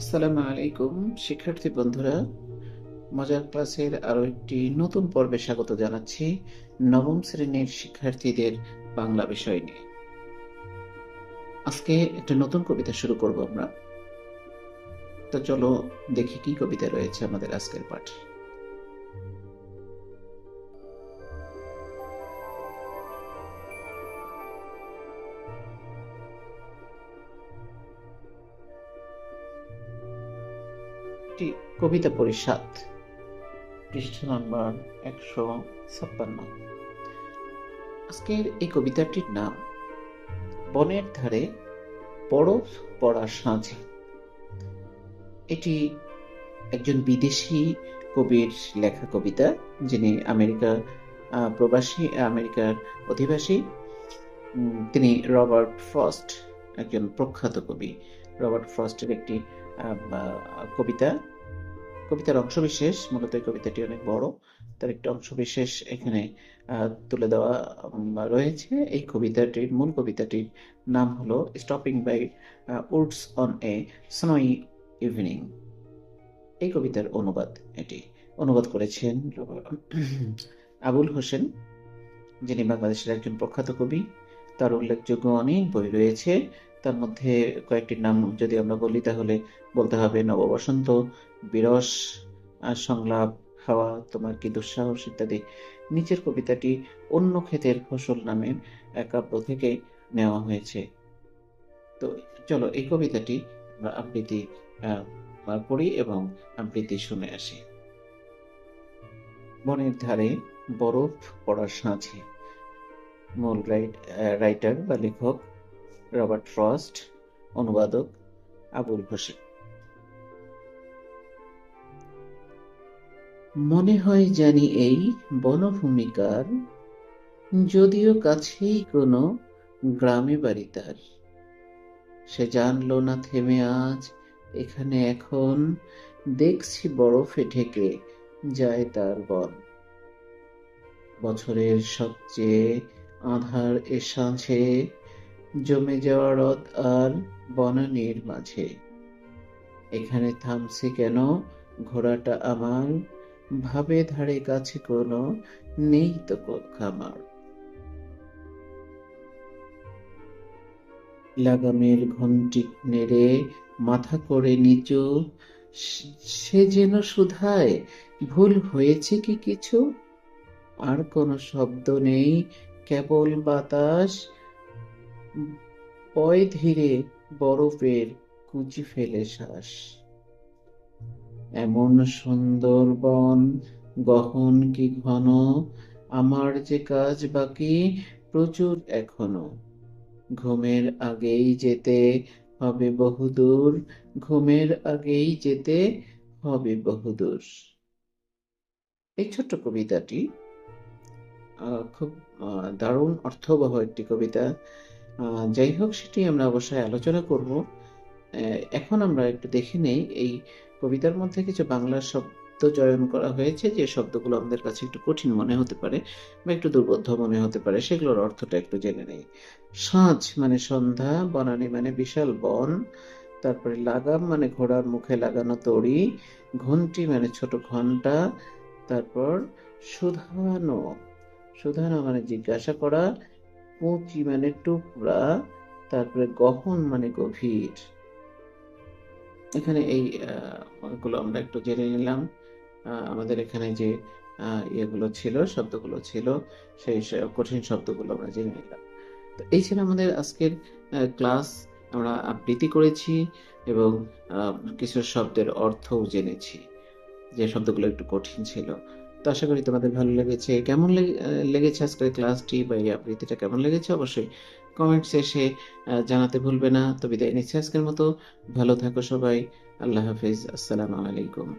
আসসালামু আলাইকুম, শিক্ষার্থী বন্ধুরা। মজার ক্লাসের আরও একটি নতুন পর্বে স্বাগত জানাচ্ছি নবম শ্রেণির শিক্ষার্থীদের বাংলা বিষয় নিয়ে। আজকে একটা নতুন কবিতা শুরু করব আমরা। তো চলো দেখি কি কবিতা রয়েছে আমাদের আজকের পাঠে। একটি কবিতা পরিষদ। পৃষ্ঠা নাম্বার একশো ছাপ্পান্ন। আজকের এই কবিতাটির নাম, বনের ধারে বরফ পড়া সাঁঝে। এটি একজন বিদেশি কবির লেখা কবিতা, যিনি আমেরিকা প্রবাসী, আমেরিকার অধিবাসী। তিনি রবার্ট ফ্রস্ট, একজন প্রখ্যাত কবি। রবার্ট ফ্রস্টের একটি কবিতা। কবিতার অংশবিশেষ, মূলত এই কবিতাটি অনেক বড়, তার একটি অংশবিশেষ এখানে তুলে দেওয়া রয়েছে। এই কবিতাটির, মূল কবিতাটির নাম হলো stopping by woods on a snowy evening এই কবিতার অনুবাদ এটি। অনুবাদ করেছেন আবুল হোসেন, যিনি বাংলাদেশের একজন প্রখ্যাত কবি। তার উল্লেখযোগ্য অনেক বই রয়েছে। তার মধ্যে কয়েকটির নাম যদি আমরা বলি তাহলে বলতে হবে নববসন্ত বিরস সংলাপ হাওয়া তোমার কি দুঃসাহস ইত্যাদি। নিচের কবিতাটি অন্য ক্ষেতের ফসল নামের এক কাব্য থেকে নেওয়া হয়েছে। তো চলো এই কবিতাটি আমরা আবৃত্তি আহ, এবং আবৃত্তি শুনে আসি। বনের ধারে বরফ পড়ার সাঁঝে। মূল রাইট- রাইটার বা লেখক রবার্ট ফ্রস্ট, অনুবাদক আবুল হোসেন। মনে হয় জানি এই বনভূমিকার, যদিও কাছেই কোনো গ্রামে বাড়ি তার। সে জানলো না থেমে আজ, এখানে এখন দেখছি বরফে ঢেকে যায় তার বন। বছরের সবচেয়ে আধার এ সাঁঝে জমে যাওয়া রদ আর বনানীর মাঝে। এখানে থামছে কেন? ঘোড়াটা আমার ভাবে ধারে কাছে কোনো নেই তো খামার লাগামের ঘন্টি নেড়ে মাথা করে নিচু, সে যেন শুধায় ভুল হয়েছে কি কিছু? আর কোনো শব্দ নেই, কেবল বাতাস পয় ধীরে বরফের কুচি ফেলে শ্বাস। এমন সুন্দর বন গহন কি ঘন? আমার যে কাজ বাকি, প্রচুর এখনও। ঘুমের আগেই যেতে হবে বহুদূর, ঘুমের আগেই যেতে হবে বহুদূর। এই ছোট্ট কবিতাটি খুব দারুণ অর্থবহ একটি কবিতা। যাই হোক, সেটি আমরা অবশ্যই আলোচনা করব। এখন আমরা একটু দেখে নেই, এই কবিতার মধ্যে কিছু বাংলা শব্দ চয়ন করা হয়েছে, যে শব্দগুলো আমাদের কাছে একটু কঠিন মনে হতে পারে বা একটু দুর্বোধ্য মনে হতে পারে, সেগুলোর অর্থটা একটু জেনে নেই। সাঁঝ মানে সন্ধ্যা, বনানী মানে বিশাল বন, তারপরে লাগাম মানে ঘোড়ার মুখে লাগানো তড়ি, ঘন্টি মানে ছোট ঘণ্টা তারপর সুধানো সুধানো মানে জিজ্ঞাসা করা পুঁচি মানে টুকরা, তারপরে গহন মানে গভীর। এখানে এই গুলো আমরা একটু জেনে নিলাম। আমাদের এখানে যে ইয়েগুলো ছিল, শব্দগুলো ছিল, সেই কঠিন শব্দগুলো আমরা জেনে নিলাম। তো এই ছিল আমাদের আজকের ক্লাস। আমরা আবৃত্তি করেছি এবং কিছু শব্দের অর্থও জেনেছি। যে শব্দগুলো একটু কঠিন ছিল। তো আশা করি তোমাদের ভালো লেগেছে। কেমন লেগে- লেগেছে আজকের ক্লাসটি বা এই আবৃত্তিটা কেমন লেগেছে অবশ্যই কমেন্টস এসে জানাতে ভুলবে না। তো বিদায় নিচ্ছি আজকের মতো। ভালো থাকো সবাই। আল্লাহ হাফিজ। আসসালামু আলাইকুম।